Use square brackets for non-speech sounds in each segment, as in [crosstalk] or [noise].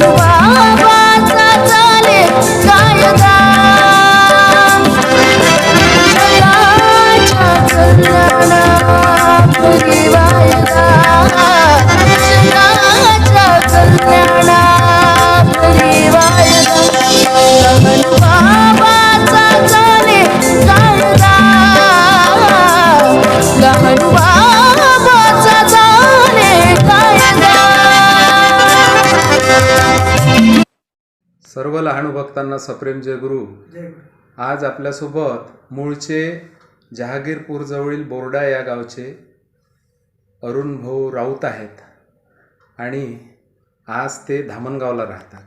Wow. Lahanu भक्तांना सप्रेम जय गुरु. आज आपल्यासोबत मूळचे जहागीरपूर जवळील बोर्डा या गावचे अरुण भाऊ राऊत आहेत आणि आज ते धामणगावला राहतात.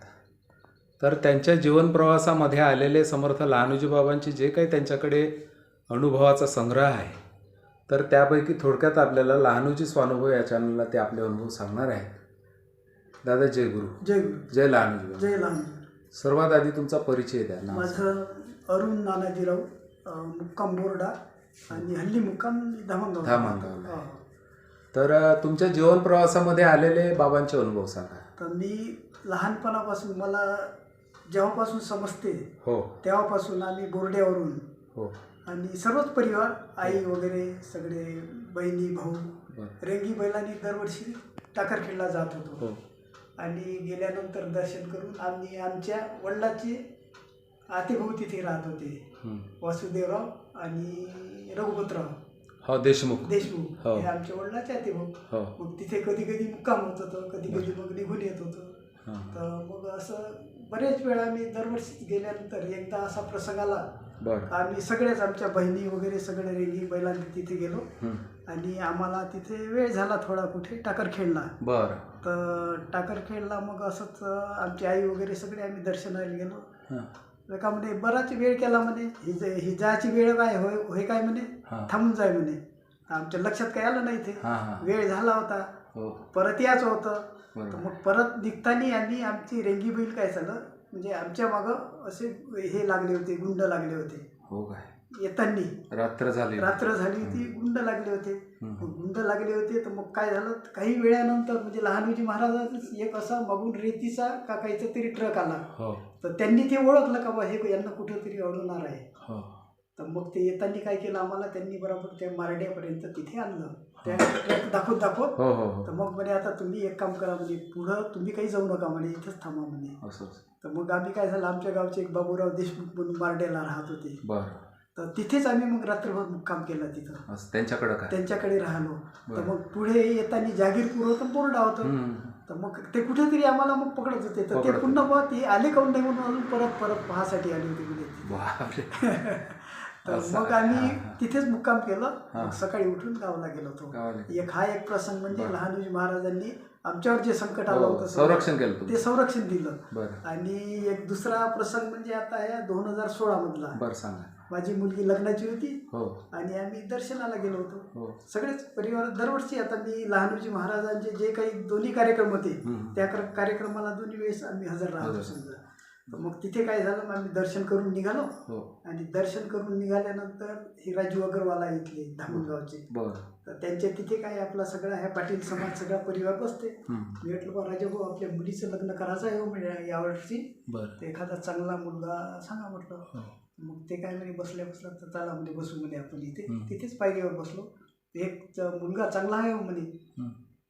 तर त्यांच्या जीवनप्रवासामध्ये आलेले समर्थ लहानूजी बाबांचे जे काही त्यांच्याकडे अनुभवाचा संग्रह आहे तर त्यापैकी थोडक्यात आपल्याला लहानूजी स्वानुभव या चॅनलला ते आपले अनुभव सांगणार आहेत. दादा जय गुरु. जय गुरु. जय लहानूजी. जय लहान सर्वात आधी तुमचा परिचय द्या. ना माझं अरुण नानाजीराव अं, मुक्काम बोर्डा आणि हल्ली मुक्काम धामणगाव. धामणगावला. हो. तर अ, तुमच्या जीवन प्रवासामध्ये आलेले बाबांचे अनुभव सांगा. तर मी लहानपणापासून मला जेव्हापासून समजते हो. तेव्हापासून आम्ही बोर्ड्यावरून हो. आणि सर्वच परिवार आई वगैरे सगळे बहिणी भाऊ बरं. रेंगी बैलांनी दरवर्षी टाकरखेडला जात होतो. हो. आणि गेल्यानंतर दर्शन करून आम्ही आमच्या वडिलाचे आतेभाऊ तिथे राहत होते. वासुदेवराव आणि रघुपतराव. हो देशमुख. देशमुख. हो. हे आमच्या वडिलाचे आतेभाऊ हो. मग तिथे कधी कधी मुक्काम होत होतं कधी कधी मग निघून येत होतं. तर मग असं बरेच वेळा मी दरवर्षी गेल्यानंतर एकदा असा प्रसंग आला. बरं. आम्ही सगळेच आमच्या बहिणी वगैरे सगळे रेंगी बैलांनी तिथे गेलो. आणि आम्हाला तिथे वेळ झाला थोडा कुठे टाकरखेडला बरं. तर टाकरखेडला मग असंच आमची आई वगैरे सगळे आम्ही दर्शनाला गेलो. एका म्हणे बराच वेळ केला म्हणे ही जायची वेळ काय होय होय काय म्हणे. थांबून जाय म्हणे. आमच्या लक्षात काय आलं नाही ते वेळ झाला होता. हो. परत यायचं होतं. मग परत निघताना आम्ही आमची रेंगी बैल काय झालं म्हणजे आमच्या मागं असे हे लागले होते गुंड लागले होते. हो काय? येताना. रात्र झाली. रात्र झाली होती गुंड लागले होते. गुंड लागले होते तर मग काय झालं? काही वेळानंतर म्हणजे लहानूजी महाराजांचाच एक असा मागून रेतीचा का काहीचा तरी ट्रक आला. हो. तर त्यांनी ते ओळखलं का बा हे यांना कुठंतरी अडवणार आहे? हो. तर मग ते येताना काय केलं आम्हाला? त्यांनी बरोबर त्या मारड्यापर्यंत तिथे आणलं. त्या ट्रक दाखवत दाखवत. हो हो हो. तर मग म्हणे आता तुम्ही एक काम करा म्हणजे पुढं तुम्ही काही जाऊ नका म्हणे इथंच थांबा म्हणे. असं असं. तर मग आम्ही काय झालं आमच्या गावचे एक बाबूराव देशमुख म्हणून मारड्याला राहत होते. बरं. तर तिथेच आम्ही मग रात्रभर मुक्काम केला तिथं. असं त्यांच्याकडं काय? त्यांच्याकडे राहिलो. तर बरं. मग पुढे येताना जागीरपूर होतं बोर्डा होतं. हं. तर मग ते कुठेतरी आम्हाला मग पकडत होते. तर ते पुन्हा बुवा ते आले काऊन नाही म्हणून अजून परत परत पाहासाठी आले होते कुठे बापरे. [laughs] तर. मग आम्ही. तिथेच मुक्काम केलं. सकाळी उठून गावाला गेलो होतो. एक हा एक प्रसंग म्हणजे. लहानूजी महाराजांनी आमच्यावर जे संकट आलं हो, होतं संरक्षण केलं ते संरक्षण दिलं. आणि एक दुसरा प्रसंग म्हणजे आता या दोन हजार सोळा मधला. बरं सांगा. माझी मुलगी लग्नाची होती. हो. आणि आम्ही दर्शनाला गेलो होतो. हो. सगळेच परिवार दरवर्षी आता मी लहानूजी महाराजांचे जे काही दोन्ही कार्यक्रम होते. त्या कर- कार्यक्रमाला दोन्ही वेळेस आम्ही हजर राहतो. समजा. मग तिथे काय झालं मग आम्ही दर्शन करून निघालो. हो. आणि दर्शन करून निघाल्यानंतर हे राजू अग्रवाल इथले धामणगावचे. बरं. तर त्यांच्या तिथे काय आपला सगळा ह्या पाटील समाज सगळा परिवार बसते. मी म्हटलं बा राजा भाऊ आपल्या मुलीचं लग्न करायचं आहे हो म्हणजे यावर्षी बरं. तर एखादा चांगला मुलगा सांगा म्हटलं. हो. मग ते काय म्हणे बसल्या बसल्या तर चला म्हणजे बसू म्हणे आपण इथे. तिथेच पायरीवर बसलो. एक च- मुलगा चांगला आहे हो म्हणे.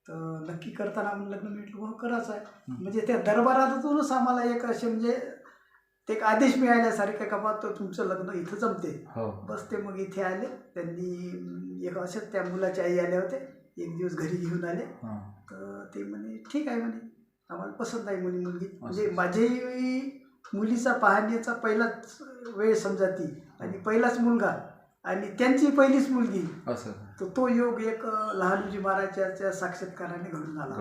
तर नक्की करताना आपण लग्न म्हटलं हो करायचं आहे. म्हणजे त्या दरबारातूनच आम्हाला एक असे म्हणजे ते एक आदेश मिळाल्यासारखे का बा तुमचं लग्न इथं जमते. हो. बस ते मग इथे आले त्यांनी एक असेच त्या मुलाच्या आई आल्या होते एक दिवस घरी घेऊन आले. हां. तर ते म्हणे ठीक आहे म्हणे आम्हाला पसंत आहे म्हणे मुलगी. म्हणजे. माझ्याही मुलीचा पाहण्याचा पहिलाच वेळ समजा ती आणि पहिलाच मुलगा आणि त्यांची पहिलीच मुलगी. असं. तर तो योग एक लहानूजी महाराजाच्या साक्षात्काराने घडून आला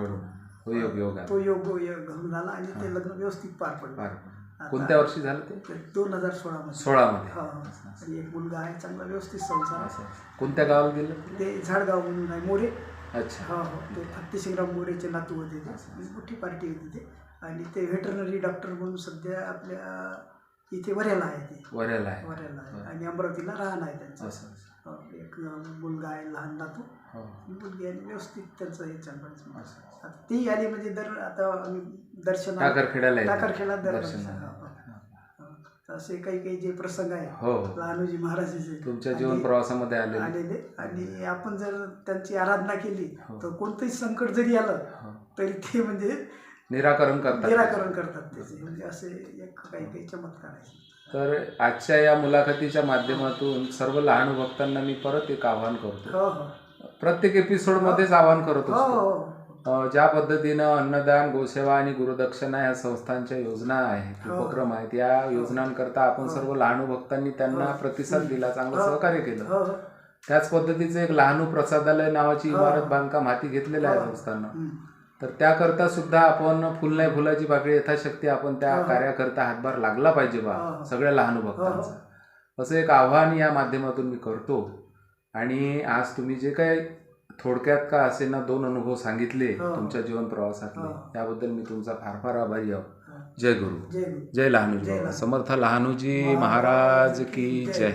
हो योग योग आहे. तो योग योग घडून आला आणि ते लग्न व्यवस्थित पार पडलं. फार आता कोणत्या वर्षी झालं ते? दोन हजार सोळा मध्ये सोळामध्ये. हा, हा. आणि एक मुलगा आहे चांगला व्यवस्थित संसार आहे. असं कोणत्या गावाला गेलं? ते झाडगाव म्हणून आहे मोरे. अच्छा. हो हो. ते मोरेचे नातू होते ते. असं. मोठी पार्टी होती ते. आणि ते व्हेटरनरी डॉक्टर म्हणून सध्या आपल्या इथे वऱ्याला आहे ते. वऱ्याला आहे. वऱ्याला आहे. बरं. आणि अमरावतीला राहणं आहे त्यांचं. असं असं. एक मुलगा आहे लहान नातू. हो. मुलगी आणि व्यवस्थित त्यांचं हे असं. आता ती आली म्हणजे दर आता आम्ही दर्शन. टाकरखेड्याला येतात. टाकरखेडा दर दर्शनाला. असे काही काही जे प्रसंग आहे हो. लहानूजी महाराजाचे तुमच्या जीवन प्रवासामध्ये आले आलेले. आणि आपण जर त्यांची आराधना केली हो. तर कोणतंही संकट जरी आलं हो. तरी ते म्हणजे निराकरण करतात. निराकरण करतात त्याचे. म्हणजे असे एक काही काही चमत्कार आहे तर आजच्या या मुलाखतीच्या माध्यमातून सर्व लहान भक्तांना मी परत एक आवाहन करतो हो हो प्रत्येक एपिसोड मध्येच आवाहन करत हो असतो ज्या पद्धतीनं अन्नदान गोसेवा आणि गुरुदक्षिणा या संस्थांच्या योजना आहेत. उपक्रम आहेत या योजनांकरता आपण. सर्व लहानू भक्तांनी त्यांना. प्रतिसाद दिला चांगलं. सहकार्य केलं त्याच पद्धतीचं एक लहानू प्रसादालय नावाची. इमारत बांधकाम हाती घेतलेलं आहे. संस्थांनं. तर त्याकरता सुद्धा आपण फुल नाही फुलाची पाकळी यथाशक्ती आपण त्या. कार्याकरता हातभार लागला पाहिजे बा. सगळ्या लहानू. भक्तांचा असं एक आव्हान या माध्यमातून मी करतो आणि आज तुम्ही जे काही थोडक्यात का असे ना दोन अनुभव सांगितले. तुमच्या जीवन प्रवासातले. त्याबद्दल मी तुमचा फार फार आभारी आहो. जय गुरु जय लहानूजी. समर्थ लहानूजी महाराज की जय